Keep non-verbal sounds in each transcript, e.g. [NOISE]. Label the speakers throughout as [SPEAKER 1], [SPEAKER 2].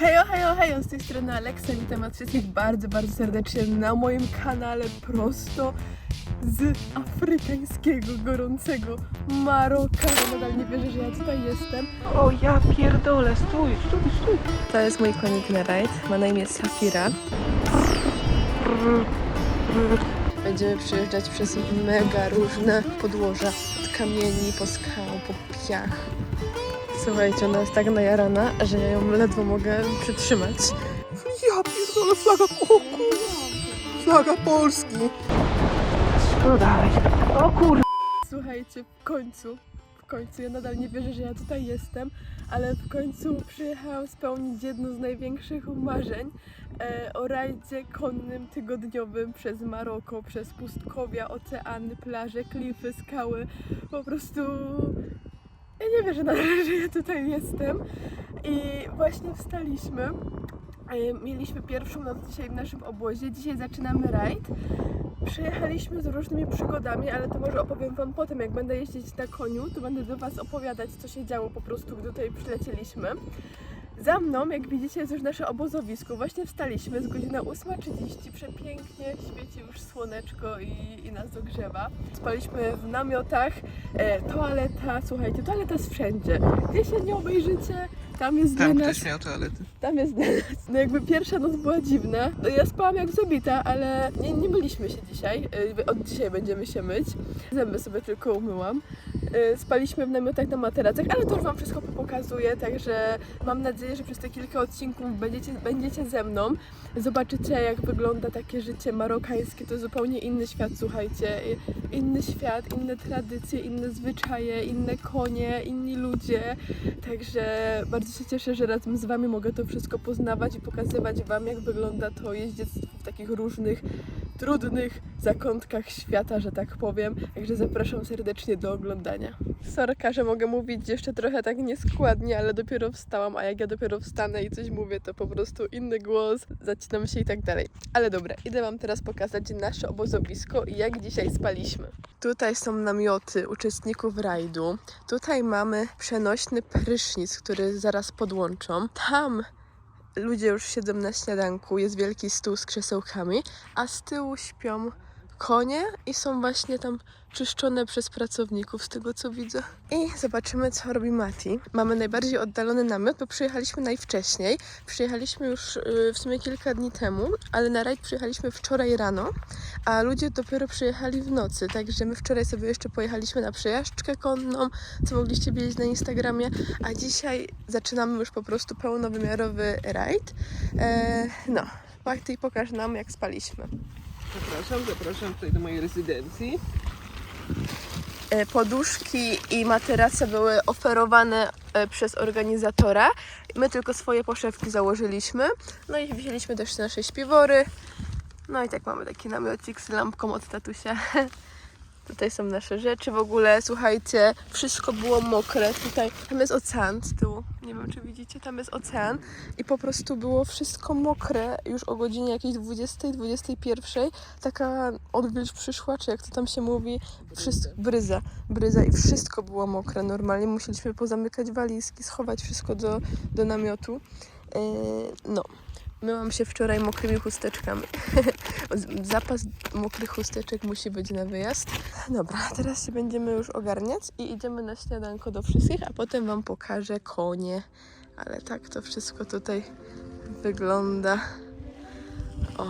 [SPEAKER 1] Hejo, hejo, hejo, z tej strony Aleksa, witam was wszystkich bardzo, bardzo serdecznie na moim kanale prosto z afrykańskiego, gorącego Maroka. Nadal nie wierzę, że ja tutaj jestem.
[SPEAKER 2] O ja pierdolę, stój, stój, stój.
[SPEAKER 1] To jest mój konik na rajd, ma na imię Safira. Będziemy przejeżdżać przez mega różne podłoża, od kamieni, po skał, po piach. Słuchajcie, ona jest tak najarana, że ja ją ledwo mogę przytrzymać.
[SPEAKER 2] Ja pierdolę, flaga, o kurwa. Flaga Polski. Tu dalej. O kurwa.
[SPEAKER 1] Słuchajcie, w końcu, w końcu, ja nadal nie wierzę, że ja tutaj jestem, ale w końcu przyjechałam spełnić jedno z największych marzeń e, o rajdzie konnym tygodniowym przez Maroko, przez pustkowia, oceany, plaże, klify, skały. Po prostu ja nie wierzę nadal, [LAUGHS] że ja tutaj jestem. I właśnie wstaliśmy. E, Mieliśmy pierwszą noc dzisiaj w naszym obozie. Dzisiaj zaczynamy rajd. Przyjechaliśmy z różnymi przygodami, ale to może opowiem Wam potem, jak będę jeździć na koniu, to będę do Was opowiadać, co się działo po prostu, gdy tutaj przylecieliśmy. Za mną, jak widzicie, jest już nasze obozowisko. Właśnie wstaliśmy, jest godzina 8.30, przepięknie świeci już słoneczko i, i nas dogrzewa. Spaliśmy w namiotach, e, toaleta, słuchajcie, toaleta jest wszędzie. Gdzie się nie obejrzycie, tam jest
[SPEAKER 2] Tam
[SPEAKER 1] dla nas
[SPEAKER 2] ktoś miał toalety.
[SPEAKER 1] tam jest no jakby pierwsza noc była dziwna. No ja spałam jak zabita, ale nie, nie myliśmy się dzisiaj. Y, Od dzisiaj będziemy się myć. Zęby sobie tylko umyłam. Y, Spaliśmy w namiotach na materacach, ale to już wam wszystko pokazuję, także mam nadzieję, że przez te kilka odcinków będziecie, będziecie ze mną. Zobaczycie jak wygląda takie życie marokańskie. To zupełnie inny świat, słuchajcie. Inny świat, inne tradycje, inne zwyczaje, inne konie, inni ludzie. Także bardzo się cieszę, że razem z Wami mogę to wszystko poznawać i pokazywać Wam, jak wygląda to jeździectwo w takich różnych, trudnych zakątkach świata, że tak powiem. Także zapraszam serdecznie do oglądania. Sorka, że mogę mówić jeszcze trochę tak nieskładnie, ale dopiero wstałam, a jak ja dopiero wstanę i coś mówię, to po prostu inny głos, zacinam się i tak dalej. Ale dobra, idę Wam teraz pokazać nasze obozowisko i jak dzisiaj spaliśmy. Tutaj są namioty uczestników rajdu. Tutaj mamy przenośny prysznic, który zaraz podłączą. Tam ludzie już siedzą na śniadanku, jest wielki stół z krzesełkami, a z tyłu śpią konie i są właśnie tam czyszczone przez pracowników, z tego co widzę. I zobaczymy, co robi Mati. Mamy najbardziej oddalony namiot, bo przyjechaliśmy najwcześniej. Przyjechaliśmy już y, w sumie kilka dni temu, ale na rajd przyjechaliśmy wczoraj rano, a ludzie dopiero przyjechali w nocy, także my wczoraj sobie jeszcze pojechaliśmy na przejażdżkę konną, co mogliście widzieć na Instagramie, a dzisiaj zaczynamy już po prostu pełnowymiarowy rajd. E, no, Mati, pokaż nam, jak spaliśmy.
[SPEAKER 2] Zapraszam, zapraszam tutaj do mojej rezydencji.
[SPEAKER 1] E, poduszki i materace były oferowane e, przez organizatora. My tylko swoje poszewki założyliśmy. No i wzięliśmy też nasze śpiwory. No i tak mamy taki namiocik z lampką od tatusia. [LAUGHS] Tutaj są nasze rzeczy w ogóle. Słuchajcie, wszystko było mokre. Tutaj, tam jest ocean z tyłu. Nie wiem, czy widzicie, tam jest ocean. I po prostu było wszystko mokre już o godzinie jakiejś 20, 21. Taka odwilż przyszła, czy jak to tam się mówi, wszystko, bryza, bryza i wszystko było mokre normalnie. Musieliśmy pozamykać walizki, schować wszystko do, do namiotu. Yy, no, myłam się wczoraj mokrymi chusteczkami. [LAUGHS] Zapas mokrych chusteczek musi być na wyjazd. Dobra, teraz się będziemy już ogarniać i idziemy na śniadanko do wszystkich, a potem Wam pokażę konie. Ale tak to wszystko tutaj wygląda. O.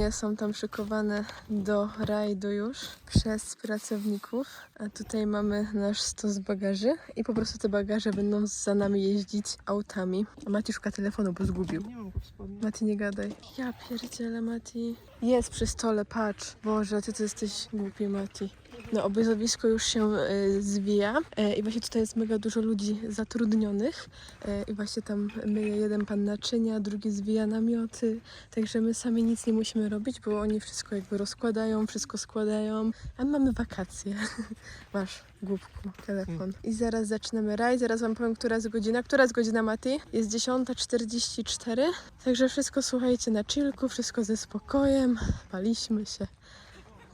[SPEAKER 1] Konie są tam szykowane do rajdu już przez pracowników. A tutaj mamy nasz stos bagaży i po prostu te bagaże będą za nami jeździć autami. A Mati szuka telefonu, bo zgubił.
[SPEAKER 2] Nie mam go wspomnieć.
[SPEAKER 1] Mati, nie gadaj. Ja pierdzielę, Mati. Jest przy stole, patrz. Boże, ty to jesteś głupi, Mati. No, obozowisko już się e, zwija e, i właśnie tutaj jest mega dużo ludzi zatrudnionych e, i właśnie tam myje jeden pan naczynia, drugi zwija namioty, także my sami nic nie musimy robić, bo oni wszystko jakby rozkładają, wszystko składają, a my mamy wakacje. [LAUGHS] Masz, głupku, telefon. I zaraz zaczynamy raj, zaraz wam powiem, która jest godzina. Która jest godzina, Mati? Jest 10.44, także wszystko słuchajcie na chillku, wszystko ze spokojem, paliśmy się.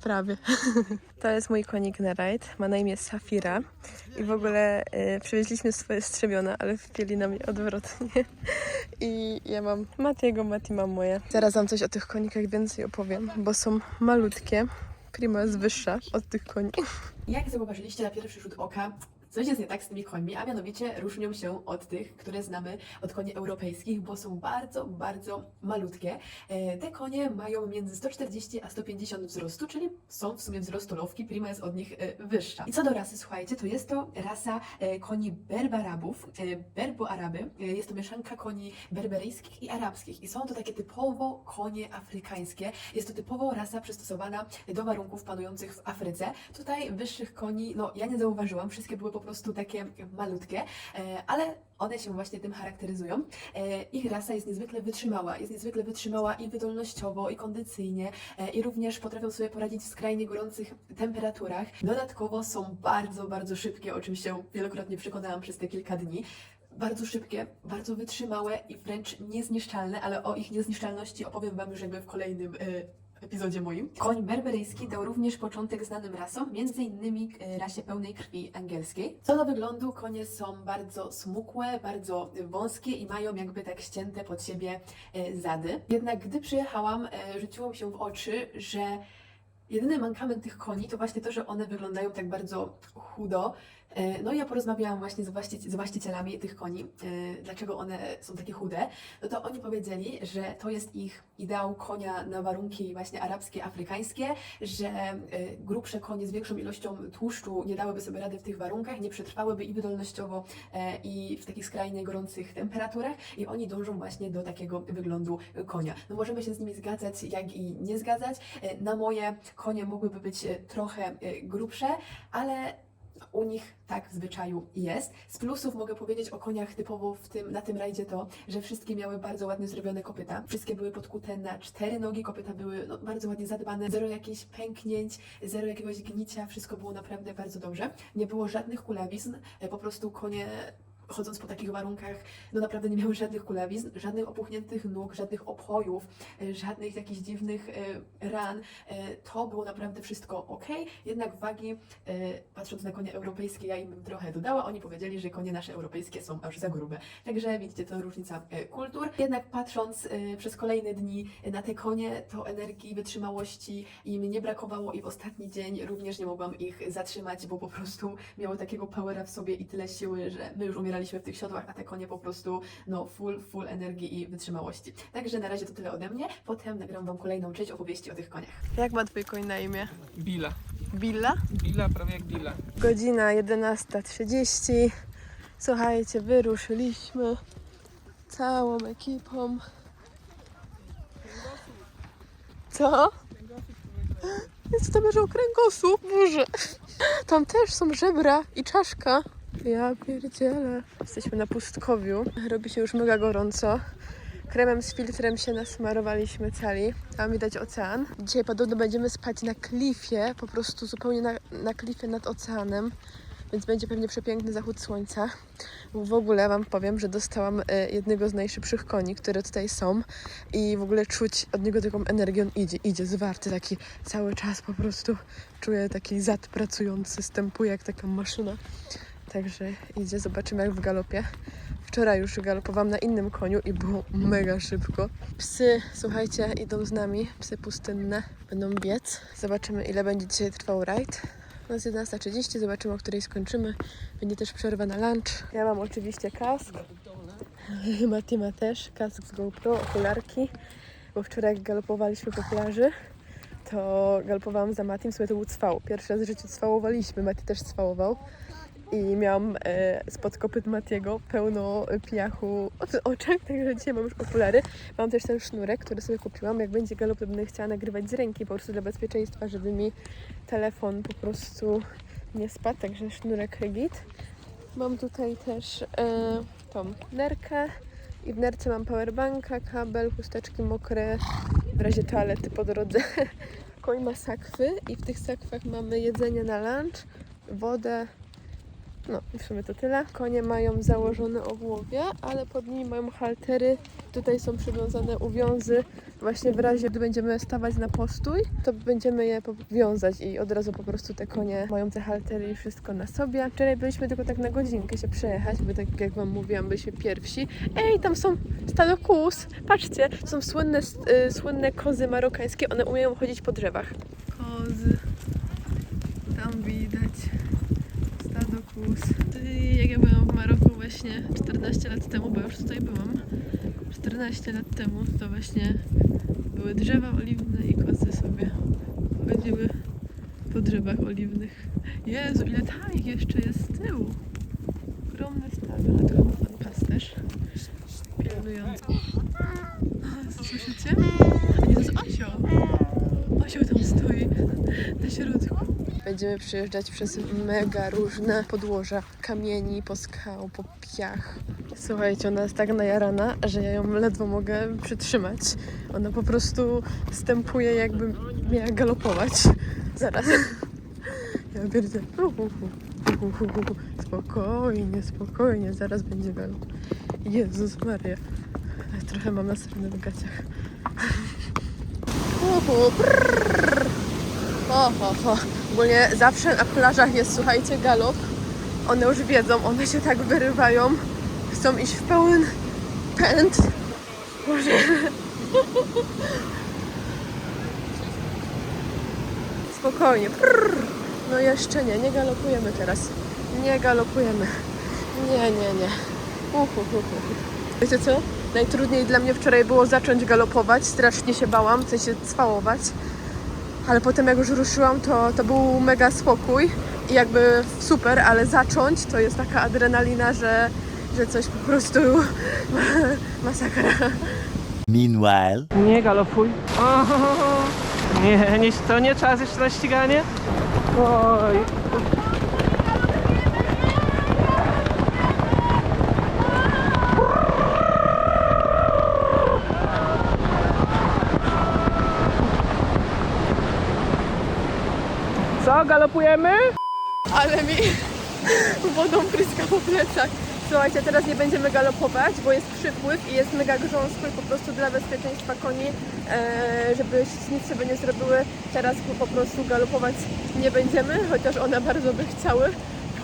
[SPEAKER 1] Prawie. [LAUGHS] To jest mój konik na rajd. Ma na imię Safira. I w ogóle y, przywieźliśmy swoje strzebiona, ale wpieli na mnie odwrotnie. [LAUGHS] I ja mam Matiego, Mati ma moje. Zaraz wam coś o tych konikach więcej opowiem, bo są malutkie. Prima jest wyższa od tych koni.
[SPEAKER 3] Jak zauważyliście na pierwszy rzut oka, coś jest nie tak z tymi końmi, a mianowicie różnią się od tych, które znamy od koni europejskich, bo są bardzo, bardzo malutkie. E, Te konie mają między 140 a 150 wzrostu, czyli są w sumie wzrostolowki, prima jest od nich e, wyższa. I co do rasy, słuchajcie, to jest to rasa e, koni berbarabów, berbo-araby. Jest to mieszanka koni berberyjskich i arabskich i są to takie typowo konie afrykańskie. Jest to typowo rasa przystosowana do warunków panujących w Afryce. Tutaj wyższych koni, no ja nie zauważyłam, wszystkie były po prostu takie malutkie, e, ale one się właśnie tym charakteryzują. E, Ich rasa jest niezwykle wytrzymała, jest niezwykle wytrzymała i wydolnościowo, i kondycyjnie, e, i również potrafią sobie poradzić w skrajnie gorących temperaturach. Dodatkowo są bardzo, bardzo szybkie, o czym się wielokrotnie przekonałam przez te kilka dni bardzo szybkie, bardzo wytrzymałe i wręcz niezniszczalne, ale o ich niezniszczalności opowiem Wam już jakby w kolejnym epizodzie moim. Koń berberyjski dał również początek znanym rasom, między innymi y, rasie pełnej krwi angielskiej. Co do wyglądu, konie są bardzo smukłe, bardzo wąskie i mają jakby tak ścięte pod siebie y, zady. Jednak gdy przyjechałam, y, rzuciło mi się w oczy, że Jedyny mankament tych koni to właśnie to, że one wyglądają tak bardzo chudo. E, No i ja porozmawiałam właśnie z, właścici- z właścicielami tych koni, e, dlaczego one są takie chude. No to oni powiedzieli, że to jest ich ideał konia na warunki właśnie arabskie, afrykańskie, że e, grubsze konie z większą ilością tłuszczu nie dałyby sobie rady w tych warunkach, nie przetrwałyby i wydolnościowo i w takich skrajnie gorących temperaturach i oni dążą właśnie do takiego wyglądu konia. No możemy się z nimi zgadzać, jak i nie zgadzać. Na moje konie mogłyby być trochę grubsze, ale u nich tak w zwyczaju jest. Z plusów mogę powiedzieć o koniach typowo w tym, na tym rajdzie to, że wszystkie miały bardzo ładnie zrobione kopyta. Wszystkie były podkute na cztery nogi, kopyta były no, bardzo ładnie zadbane, zero jakichś pęknięć, zero jakiegoś gnicia, wszystko było naprawdę bardzo dobrze. Nie było żadnych kulawizn, po prostu konie chodząc po takich warunkach, no naprawdę nie miały żadnych kulawizn, żadnych opuchniętych nóg, żadnych obchojów, e, żadnych jakichś dziwnych e, ran. E, To było naprawdę wszystko ok. Jednak wagi, patrząc na konie europejskie, ja im trochę dodała. Oni powiedzieli, że konie nasze europejskie są aż za grube. Także widzicie, to różnica kultur. Jednak patrząc przez kolejne dni na te konie, to energii, wytrzymałości im nie brakowało i w ostatni dzień również nie mogłam ich zatrzymać, bo po prostu miały takiego powera w sobie i tyle siły, że my już umieraliśmy w tych siodłach, a te konie po prostu no full, full energii i wytrzymałości. Także na razie to tyle ode mnie. Potem nagram Wam kolejną część opowieści o tych koniach.
[SPEAKER 1] Jak ma twój koń na imię?
[SPEAKER 2] Billa.
[SPEAKER 1] Billa?
[SPEAKER 2] Billa prawie jak Billa.
[SPEAKER 1] Godzina 11.30. Słuchajcie, wyruszyliśmy całą ekipą. Co? Jest to leżał kręgosłup, Boże. Tam też są żebra i czaszka. Ja pierdzielę. Jesteśmy na pustkowiu. Robi się już mega gorąco. Kremem z filtrem się nasmarowaliśmy cali. Tam widać ocean. Dzisiaj podobno będziemy spać na klifie, po prostu zupełnie na, na klifie nad oceanem. Więc będzie pewnie przepiękny zachód słońca. W ogóle Wam powiem, że dostałam e, jednego z najszybszych koni, które tutaj są i w ogóle czuć od niego taką energię, on idzie, idzie zwarty taki cały czas po prostu czuję taki zad pracujący, stępuje jak taka maszyna. Także idzie, zobaczymy jak w galopie. Wczoraj już galopowałam na innym koniu i było mega szybko. Psy, słuchajcie, idą z nami, psy pustynne, będą biec. Zobaczymy ile będzie dzisiaj trwał rajd. No jest 11.30, zobaczymy o której skończymy. Będzie też przerwa na lunch. Ja mam oczywiście kask. [LAUGHS] Mati ma też kask z GoPro, okularki. Bo wczoraj jak galopowaliśmy po plaży, to galopowałam za Matim, sobie to był cwał. Pierwszy raz w życiu cwałowaliśmy, Mati też cwałował. I miałam e, spod kopyt Matiego pełno piachu w oczach, [LAUGHS] także dzisiaj mam już okulary. Mam też ten sznurek, który sobie kupiłam. Jak będzie galop, to będę chciała nagrywać z ręki po prostu dla bezpieczeństwa, żeby mi telefon po prostu nie spadł, także sznurek Regit. Mam tutaj też e, tą nerkę i w nerce mam powerbanka, kabel, chusteczki mokre w razie toalety po drodze. [LAUGHS] Koń ma sakwy i w tych sakwach mamy jedzenie na lunch, wodę. No i w sumie to tyle. Konie mają założone obuwie, ale pod nimi mają haltery. Tutaj są przywiązane uwiązy. Właśnie w razie, gdy będziemy stawać na postój, to będziemy je wiązać i od razu po prostu te konie mają te haltery i wszystko na sobie. Wczoraj byliśmy tylko tak na godzinkę się przejechać, bo tak jak Wam mówiłam, byliśmy pierwsi. Ej, tam są stado kóz! Patrzcie, są słynne, y, słynne kozy marokańskie, one umieją chodzić po drzewach. Kozy. Tam widać Jak ja byłam w Maroku właśnie 14 lat temu, bo już tutaj byłam, 14 lat temu, to właśnie były drzewa oliwne i kozy sobie chodziły po drzewach oliwnych. Jezu, ile tam jeszcze jest z tyłu. Ogromne stado, a tu pan pasterz pilnujący. Słyszycie? A osioł. Osioł tam stoi na środku. Będziemy przejeżdżać przez mega różne podłoża. Kamieni, po skał, po piach. Słuchajcie, ona jest tak najarana, że ja ją ledwo mogę przytrzymać. Ona po prostu stępuje jakby miała galopować. Zaraz. Ja pierdzę. Spokojnie, spokojnie, zaraz będzie galop. Jezus Maria. Trochę mam nasrane w gaciach. [LAUGHS] Uhu. Ho, ho, ho. Ogólnie zawsze na plażach jest, słuchajcie, galop. One już wiedzą, one się tak wyrywają. Chcą iść w pełen pęd. Boże. Spokojnie. Prrr. No jeszcze nie, nie galopujemy teraz. Nie galopujemy. Nie, nie, nie. Uhu, hu, hu. Wiecie co? Najtrudniej dla mnie wczoraj było zacząć galopować. Strasznie się bałam, chcę się cwałować. Ale potem jak już ruszyłam, to, to był mega spokój i jakby super, ale zacząć to jest taka adrenalina, że, że coś po prostu [LAUGHS] masakra.
[SPEAKER 2] Meanwhile.
[SPEAKER 4] Nie galopuj. O, nie, nie, to nie czas jeszcze na ściganie? Oj.
[SPEAKER 1] Ale mi [LAUGHS] wodą pryska po plecach. Słuchajcie, teraz nie będziemy galopować, bo jest przypływ i jest mega grząsko i po prostu dla bezpieczeństwa koni, e, żeby nic sobie nie zrobiły, teraz po prostu galopować nie będziemy, chociaż one bardzo by chciały.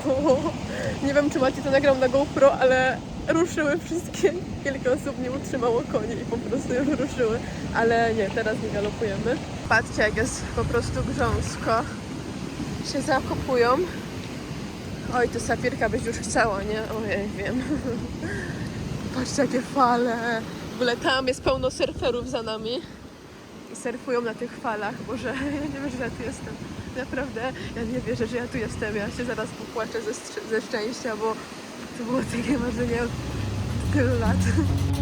[SPEAKER 1] [LAUGHS] Nie wiem, czy macie to nagrał na GoPro, ale ruszyły wszystkie. Kilka osób nie utrzymało koni i po prostu już ruszyły. Ale nie, teraz nie galopujemy. Patrzcie, jak jest po prostu grząsko. Się zakopują. Oj, to sapierka byś już chciała, nie? Ojej, wiem. [LAUGHS] Patrzcie, jakie fale. W ogóle tam jest pełno surferów za nami. I surfują na tych falach. Boże, [LAUGHS] ja nie wierzę, że ja tu jestem. Naprawdę, ja nie wierzę, że ja tu jestem. Ja się zaraz popłaczę ze, ze szczęścia, bo to było takie marzenie od tylu lat. [LAUGHS]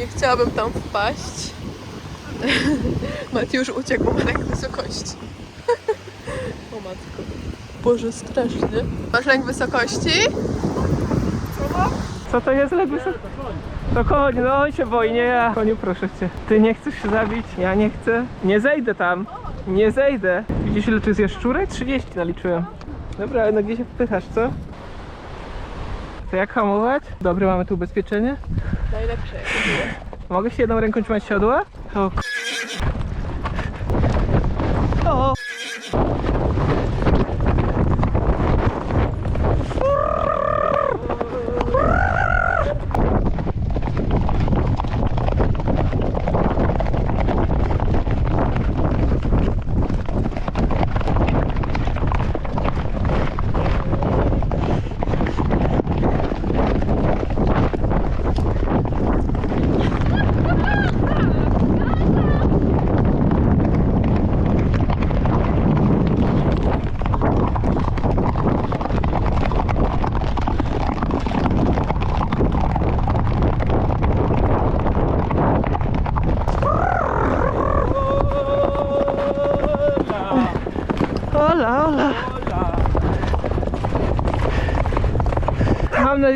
[SPEAKER 1] Nie chciałabym tam wpaść. [LAUGHS] Mati już uciekł, bo ma lęk wysokości. [LAUGHS] o matko. Boże, strasznie. Masz lęk wysokości?
[SPEAKER 4] Co to jest lewy To koń, no on się boi, nie ja. Koniu, proszę cię. Ty nie chcesz się zabić? Ja nie chcę. Nie zejdę tam. Nie zejdę. Widzisz ile tu jest jaszczurek? 30 naliczyłem. Dobra, no gdzie się wpychasz, co? To jak hamować? Dobre, mamy tu ubezpieczenie.
[SPEAKER 1] Najlepsze.
[SPEAKER 4] Mogę się jedną ręką trzymać siodła? O, k-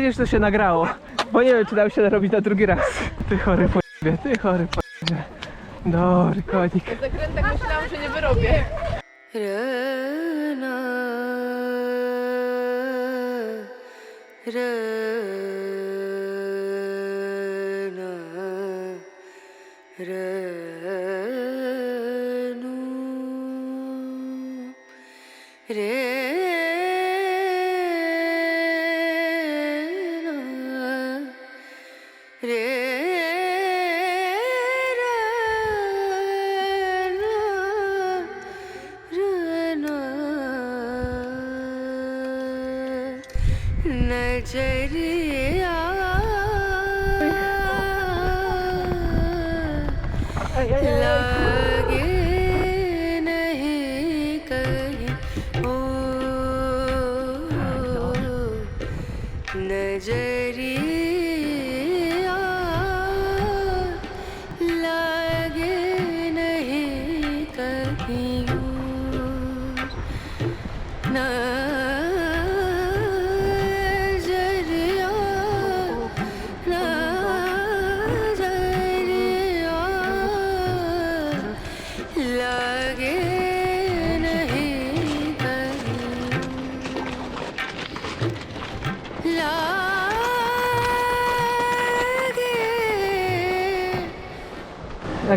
[SPEAKER 4] nadzieję, że to się nagrało, bo nie wiem, czy dał się narobić na drugi raz. Ty chory po***ie, ty chory po***ie. Dobry konik.
[SPEAKER 1] Zakrętek myślałam, że nie wyrobię.
[SPEAKER 5] Rana, rana.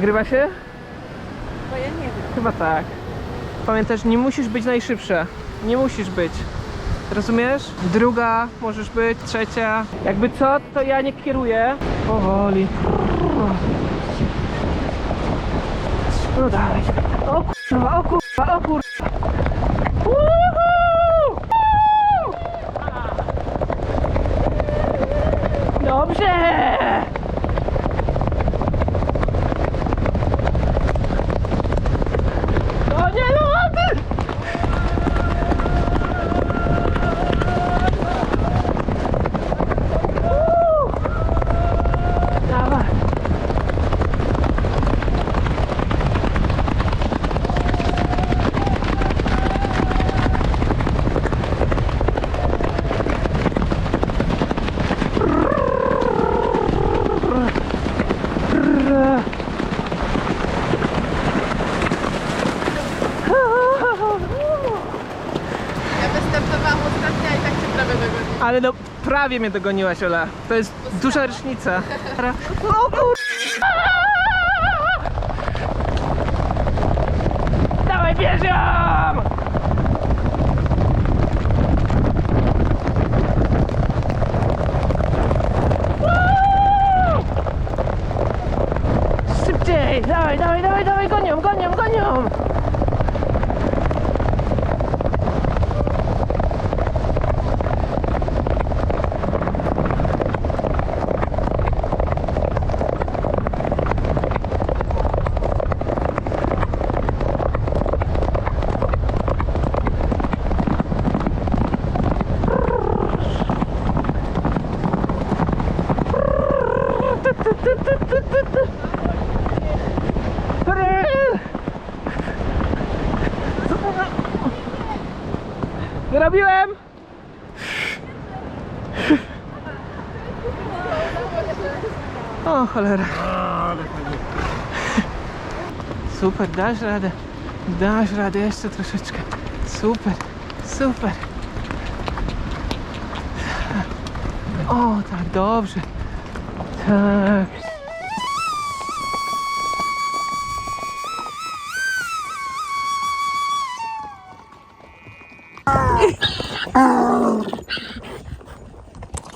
[SPEAKER 4] Nagrywa się? Chyba tak. Pamiętasz, nie musisz być najszybsza. Nie musisz być. Rozumiesz? Druga możesz być, trzecia. Jakby co, to ja nie kieruję. Powoli. No dalej. O kurwa, o kurwa, o kurwa. Dobrze! O nie, no ładny! Uuu! Dawaj.
[SPEAKER 1] Ja wystartowałam ostatnia i tak cię prawie dogoniłam.
[SPEAKER 4] Ale no, prawie mnie dogoniłaś, Ola. To jest duża rocznica. [LAUGHS] O kur... Super, dasz radę. Dasz radę jeszcze troszeczkę. Super, super. O, tak, dobrze. Tak.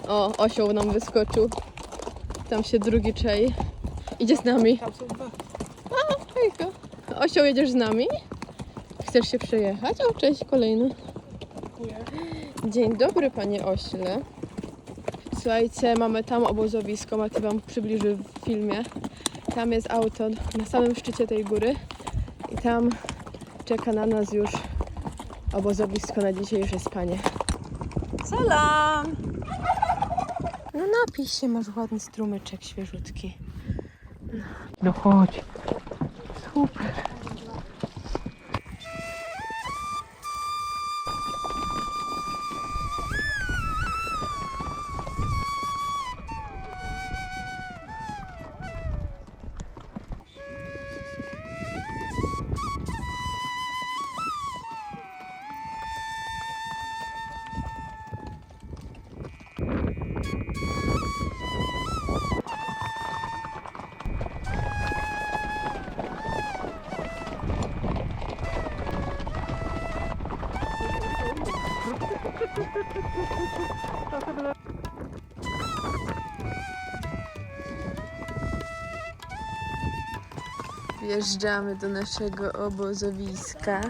[SPEAKER 1] O, osioł nam wyskoczył. Tam się drugi czai. Idzie z nami. A, hejka. Osioł, jedziesz z nami? Chcesz się przejechać? O, cześć, kolejny. Dzień dobry, panie ośle. Słuchajcie, mamy tam obozowisko, Mati wam przybliży w filmie. Tam jest auto na samym szczycie tej góry i tam czeka na nas już obozowisko na dzisiejsze spanie.
[SPEAKER 5] Salam!
[SPEAKER 1] No napij się, masz ładny strumyczek świeżutki.
[SPEAKER 4] No chodź.
[SPEAKER 1] Wjeżdżamy do naszego obozowiska.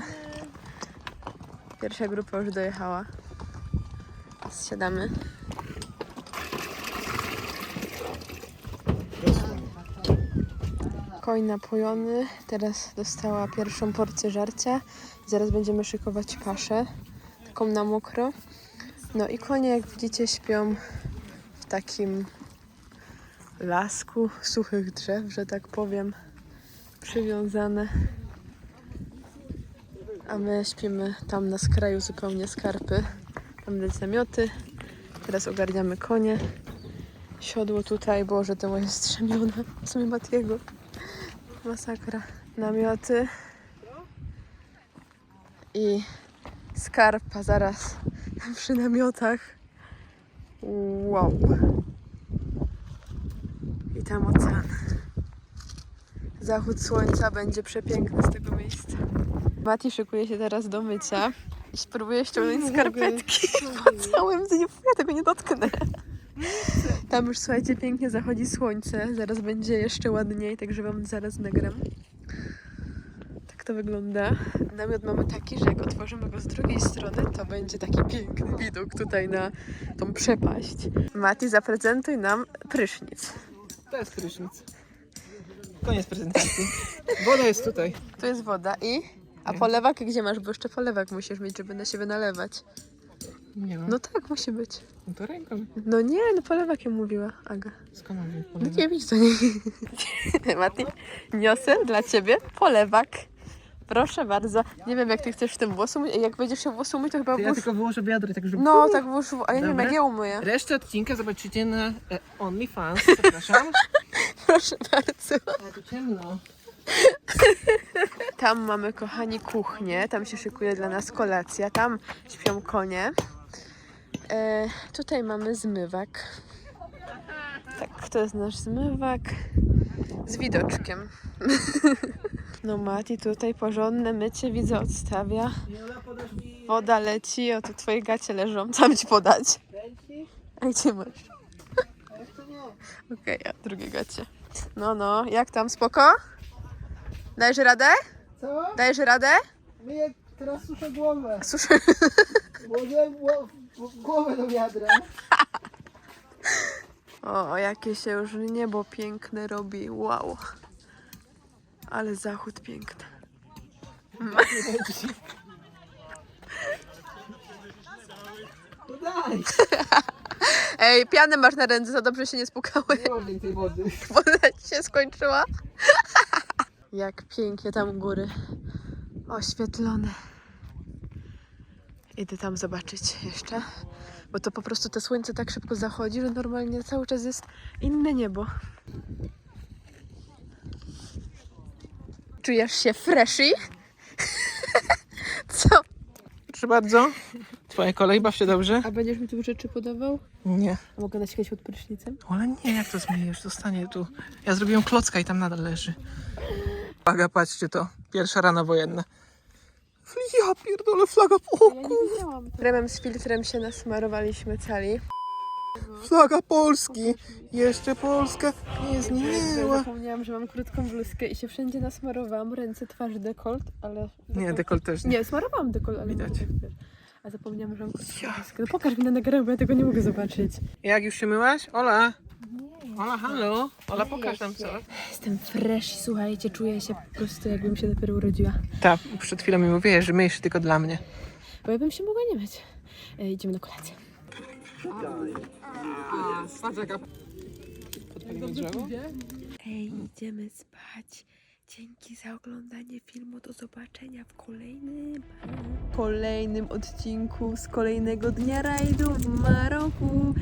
[SPEAKER 1] Pierwsza grupa już dojechała. Zsiadamy. Koń napojony. Teraz dostała pierwszą porcję żarcia. Zaraz będziemy szykować paszę. Taką na mokro. No i konie, jak widzicie, śpią w takim lasku suchych drzew, że tak powiem przywiązane. A my śpimy tam na skraju zupełnie skarpy. Tam lecą namioty. Teraz ogarniamy konie. Siodło tutaj, Boże, to moje strzemione. W sumie Matiego. Masakra. Namioty. I skarpa zaraz przy namiotach. Wow. I tam ocean. Zachód słońca będzie przepiękny z tego miejsca. Mati szykuje się teraz do mycia i spróbuje ściągnąć skarpetki [LAUGHS] po całym dniu. Ja tego nie dotknę. Tam już słuchajcie, pięknie zachodzi słońce. Zaraz będzie jeszcze ładniej, także wam zaraz nagram. Tak to wygląda. Namiot mamy taki, że jak otworzymy go z drugiej strony, to będzie taki piękny widok tutaj na tą przepaść. Mati, zaprezentuj nam prysznic.
[SPEAKER 4] To jest prysznic. Koniec prezentacji. [LAUGHS] Woda jest tutaj.
[SPEAKER 1] Tu jest woda i... A polewak gdzie masz? Bo jeszcze polewak musisz mieć, żeby na siebie nalewać.
[SPEAKER 4] Nie ma.
[SPEAKER 1] No tak, musi być.
[SPEAKER 4] No to ręką.
[SPEAKER 1] No nie, no polewakiem mówiła Aga.
[SPEAKER 4] Skąd mam
[SPEAKER 1] No
[SPEAKER 4] polewak?
[SPEAKER 1] nie widzisz, to nie. [LAUGHS] Mati, niosę dla ciebie polewak. Proszę bardzo. Nie wiem, jak ty chcesz w tym włosu myć. Jak będziesz się włosu myć, to chyba
[SPEAKER 4] To ja
[SPEAKER 1] włóż...
[SPEAKER 4] tylko wyłożę wiadro, tak żeby...
[SPEAKER 1] No, tak włóż... A ja nie wiem,
[SPEAKER 4] Dobra.
[SPEAKER 1] jak ja umyję.
[SPEAKER 4] Resztę odcinka zobaczycie na e, OnlyFans, przepraszam. [LAUGHS]
[SPEAKER 1] Proszę bardzo.
[SPEAKER 4] Ale tu ciemno. [LAUGHS]
[SPEAKER 1] Tam mamy, kochani, kuchnię. Tam się szykuje dla nas kolacja. Tam śpią konie. E, tutaj mamy zmywak. Tak, to jest nasz zmywak. Z widoczkiem. [LAUGHS] No Mati tutaj porządne mycie widzę odstawia. Woda leci, o tu twoje gacie leżą. Co mam ci podać? A gdzie masz? [LAUGHS] Okej, a drugie gacie. No, no, jak tam, spoko? Dajesz radę?
[SPEAKER 2] Co?
[SPEAKER 1] Dajesz radę?
[SPEAKER 2] Myję, teraz suszę głowę.
[SPEAKER 1] Suszę.
[SPEAKER 2] Włożyłem głowę do wiadra. [LAUGHS]
[SPEAKER 1] O, jakie się już niebo piękne robi. Wow. Ale zachód piękny.
[SPEAKER 2] Daj, [LAUGHS]
[SPEAKER 1] Ej, pianę masz na ręce, za dobrze się nie spukały.
[SPEAKER 2] nie więcej wody. [LAUGHS]
[SPEAKER 1] Woda ci się skończyła. [LAUGHS] Jak pięknie tam góry. Oświetlone. Idę tam zobaczyć jeszcze. Bo to po prostu to słońce tak szybko zachodzi, że normalnie cały czas jest inne niebo. Czujesz się freshy? [LAUGHS] Co?
[SPEAKER 4] Proszę bardzo. Twoja kolej, baw się dobrze?
[SPEAKER 1] A będziesz mi tu rzeczy podawał?
[SPEAKER 4] Nie.
[SPEAKER 1] A mogę nasikać pod prysznicem?
[SPEAKER 4] Ale nie, jak to zmyjesz? Zostanie tu. Ja zrobiłem klocka i tam nadal leży. Uwaga, patrzcie to. Pierwsza rana wojenna. Ja pierdolę flaga. Kur...
[SPEAKER 1] Kremem z filtrem się nasmarowaliśmy cali.
[SPEAKER 2] Flaga Polski. Jeszcze Polska nie zniknęła.
[SPEAKER 1] Zapomniałam, że mam krótką bluzkę i się wszędzie nasmarowałam. Ręce, twarz, dekolt, ale...
[SPEAKER 4] Nie, dekolt też nie.
[SPEAKER 1] Nie, smarowałam dekolt, ale
[SPEAKER 4] Widać.
[SPEAKER 1] nie. A zapomniałam, że mam krótką bluzkę. No pokaż mi na nagraniu, bo ja tego nie mogę zobaczyć.
[SPEAKER 4] Jak już się myłaś? Ola? Ola, halo? Ola, pokaż nam co.
[SPEAKER 1] Jestem fresh, słuchajcie, czuję się po prostu jakbym się dopiero urodziła.
[SPEAKER 4] Tak, przed chwilą mi mówiłeś, że myjesz tylko dla mnie.
[SPEAKER 1] Bo ja bym się mogła nie myć. E, idziemy na kolację.
[SPEAKER 4] Podpalimy drzewo?
[SPEAKER 1] Ej, idziemy spać. Dzięki za oglądanie filmu. Do zobaczenia w kolejnym, kolejnym odcinku z kolejnego dnia rajdu w Maroku.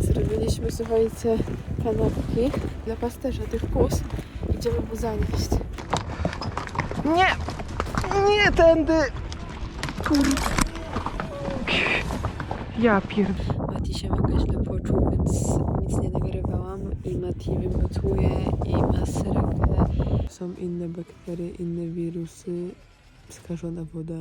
[SPEAKER 1] Zrobiliśmy, słuchajcie, kanapki dla pasterza tych kus. Idziemy mu zanieść.
[SPEAKER 4] Nie! Nie tędy! Tur... Ja pierd...
[SPEAKER 1] Mati się mega źle poczuł, więc nic nie nagrywałam. I Mati wymiotuje i ma syrakę. Są inne bakterie, inne wirusy Skażona woda.